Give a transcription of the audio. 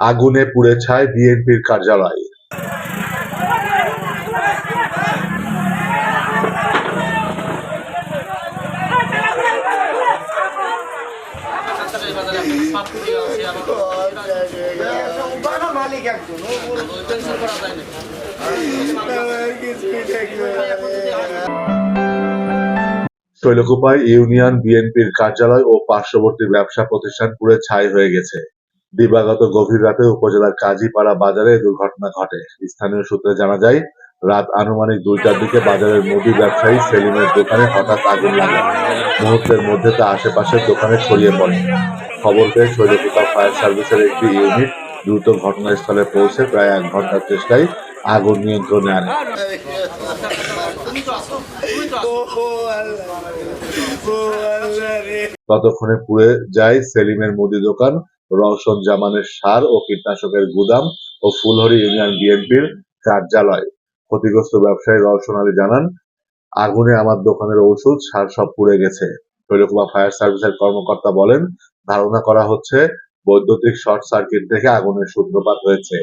আগুনে পুড়ে ছায় বিএনপির কার্যালয়। শৈলকুপায় ইউনিয়ন বিএনপির কার্যালয় ও পার্শ্ববর্তী ব্যবসা প্রতিষ্ঠান পুড়ে ছাই হয়ে গেছে। দিবাগত গভীর রাতে উপজেলার কাজীপাড়া বাজারে দুর্ঘটনা ঘটে। স্থানীয় সূত্রে জানা যায়, রাত আনুমানিক দুইটার দিকে বাজারের মুদি ব্যবসায়ী সেলিমের দোকানে হঠাৎ আগুন লাগে। মুহূর্তের মধ্যে তা আশেপাশের দোকানে ছড়িয়ে পড়ে। খবর পেয়ে শৈলকুপা ফায়ার সার্ভিসের একটি ইউনিট দ্রুত ঘটনাস্থলে পৌঁছে প্রায় এক ঘণ্টার চেষ্টায় আগুন নিয়ন্ত্রণে আনে। ততক্ষণে পুড়ে যায় সেলিমের মুদি দোকান। রওশন জামানের সার ও কীটনাশকের গুদাম ও ফুলহরি ইউনিয়ন বিএনপির কার্যালয়। ক্ষতিগ্রস্ত ব্যবসায়ী রওশন আলী জানান, আগুনে আমার দোকানের ঔষধ সার সব পুড়ে গেছে। শৈলকুমা ফায়ার সার্ভিসের কর্মকর্তা বলেন, ধারণা করা হচ্ছে বৈদ্যুতিক শর্ট সার্কিট থেকে আগুনের সূত্রপাত হয়েছে।